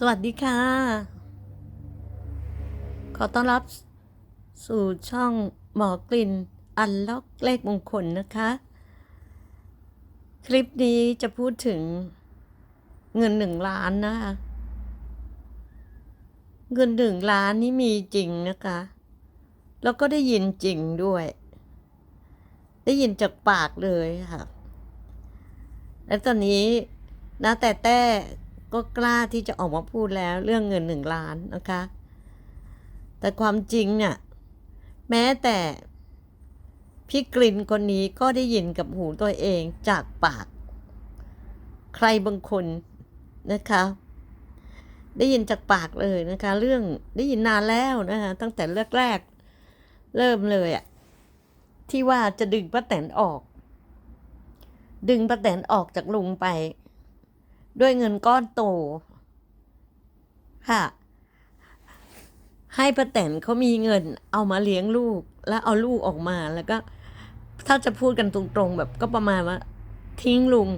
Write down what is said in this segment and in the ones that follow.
สวัสดีค่ะ ขอต้อนรับสู่ช่องหมอกลิ่น อันล็อกเลขมงคลนะคะ คลิปนี้จะพูดถึงเงินหนึ่งล้านนะคะ เงินหนึ่งล้านนี่มีจริงนะคะ แล้วก็ได้ยินจริงด้วย ได้ยินจากปากเลยค่ะ และตอนนี้นะแต่แต่ ก็กล้าที่จะออกมาพูดแล้วเรื่องเงินหนึ่งล้านนะคะ แต่ความจริงเนี่ยแม้แต่พี่กลินคนนี้ก็ได้ยินกับหูตัวเองจากปาก ใครบางคนนะคะ ได้ยินจากปากเลยนะคะ เรื่องได้ยินนานแล้วนะคะตั้งแต่แรกๆเริ่มเลยอะที่ว่าจะดึงป้าแตนออก ดึงป้าแตนออกจากลุงไป ด้วยเงินก้อนโตค่ะ ให้ป้าแตนเขามีเงินเอามาเลี้ยงลูก แล้วเอาลูกออกมาแล้วก็ ถ้าจะพูดกันตรงๆแบบก็ประมาณว่า ทิ้งลุง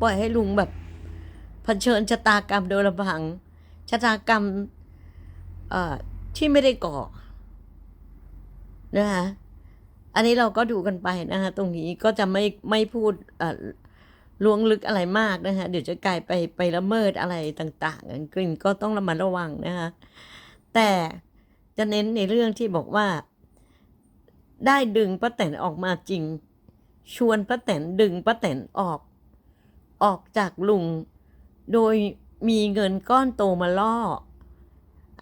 ปล่อยให้ลุงแบบเผชิญชะตากรรมโดยลำพังชะตากรรมที่ไม่ได้ก่อนะคะอันนี้เราก็ดูกันไปนะคะตรงนี้ก็จะไม่ไม่พูดอ่อ ล้วงลึกอะไรมากนะคะเดี๋ยวจะกลายไปไปละเมิดอะไรต่างๆกลิ่นก็ต้องระมัดระวังนะคะแต่จะเน้นในเรื่องที่บอกว่า ได้ดึงป้าแตนออกมาจริง ชวนป้าแตนดึงป้าแตนออก ออกจากลุง โดยมีเงินก้อนโตมาล่อ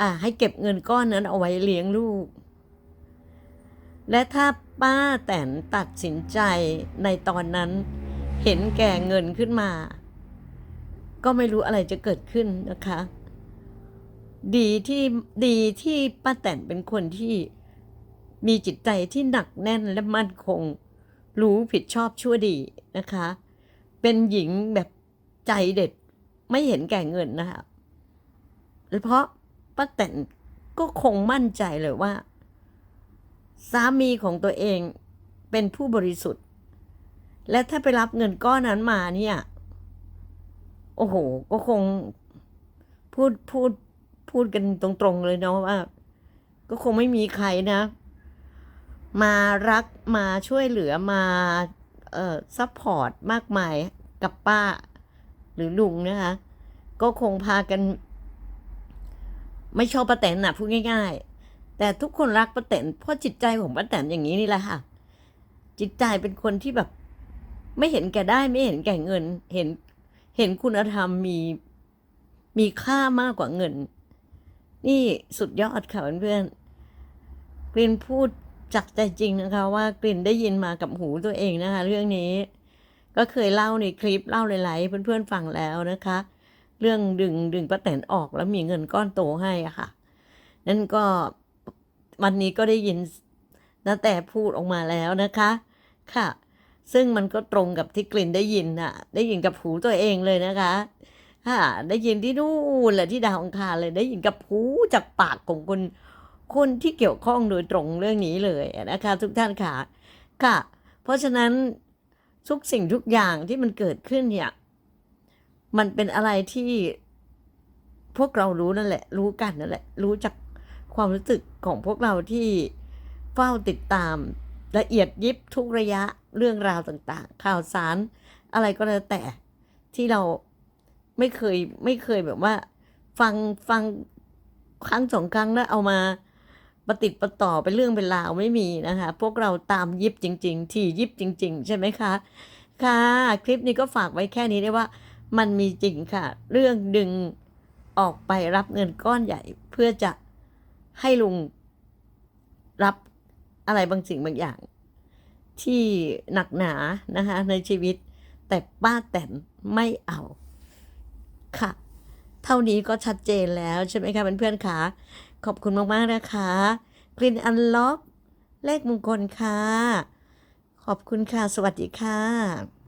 อ่า ให้เก็บเงินก้อนนั้นเอาไว้เลี้ยงลูก และถ้าป้าแตนตัดสินใจในตอนนั้น เห็นแก่เงินขึ้นมา ก็ไม่รู้อะไรจะเกิดขึ้นนะคะ ดีที่ดีที่ป้าแตนเป็นคนที่มีจิตใจที่หนักแน่นและมั่นคง รู้ผิดชอบชั่วดีนะคะ เป็นหญิงแบบใจเด็ดไม่เห็นแก่เงินนะคะเพราะป้าแตนก็คงมั่นใจเลยว่า สามีของตัวเองเป็นผู้บริสุทธิ์ และถ้าไปรับเงินก้อนนั้นมาเนี่ย โอ้โห ก็คงพูดพูดพูดกันตรงๆเลยเนาะว่า ก็คงไม่มีใครนะ มารักมาช่วยเหลือมาเอ่อซัพพอร์ตมากมายกับป้า หรือลุงนะคะ ก็คงพากัน ไม่ชอบป้าแตนน่ะพูดง่าย ๆ แต่ทุกคนรักป้าแตนเพราะจิตใจของป้าแตนอย่างนี้นี่แหละค่ะ จิตใจเป็นคนที่แบบ ไม่เห็นแก่ได้ไม่เห็นแก่เงิน เห็นเห็นคุณธรรมมีมีค่ามากกว่าเงิน นี่สุดยอดค่ะเพื่อนๆกลินพูดจากใจจริงนะคะ ว่ากลิ่นได้ยินมากับหูตัวเองนะคะ เรื่องนี้ ก็เคยเล่าในคลิปเล่าหลายๆเพื่อนๆฟังแล้วนะคะ เรื่องดึงดึงป้าแตนออกแล้วมีเงินก้อนโตให้อะค่ะ นั่นก็วันนี้ก็ได้ยินนะแต่พูดออกมาแล้วนะคะ ค่ะ ซึ่งมันก็ตรงกับที่กลิ่นได้ยินน่ะ ได้ยินกับหูตัวเองเลยนะคะค่ะได้ยินที่นู่นแหละที่ดาวอังคารเลยได้ยินกับหูจากปากของคนคนที่เกี่ยวข้องโดยตรงเรื่องนี้เลยนะคะทุกท่านค่ะค่ะ เพราะฉะนั้นทุกสิ่งทุกอย่างที่มันเกิดขึ้นเนี่ยมันเป็นอะไรที่พวกเรารู้นั่นแหละ รู้กันนั่นแหละ รู้จากความรู้สึกของพวกเราที่เฝ้าติดตามละเอียดยิบทุกระยะ เรื่องราวต่างๆ ข่าวสารอะไรก็แล้วแต่ที่เราไม่เคยไม่เคยแบบว่า ฟังฟังครั้งสองครั้งแล้วเอามาประติดประต่อเป็นเรื่องเป็นราวไม่มีนะคะ พวกเราตามยิบจริง ๆ ที่ยิบจริง ๆ ใช่ไหมคะ ค่ะ คลิปนี้ก็ฝากไว้แค่นี้ได้ว่ามันมีจริงค่ะ เรื่องดึงออกไปรับเงินก้อนใหญ่ เพื่อจะให้ลุงรับอะไรบางสิ่งบางอย่าง ที่หนักหนานะคะในชีวิต แต่ป้าแตนไม่เอาค่ะ เท่านี้ก็ชัดเจนแล้วใช่ไหมคะเพื่อนๆคะขอบคุณมากๆนะคะ กลิ่นอันล็อก เลขมงคลค่ะ ขอบคุณค่ะ สวัสดีค่ะ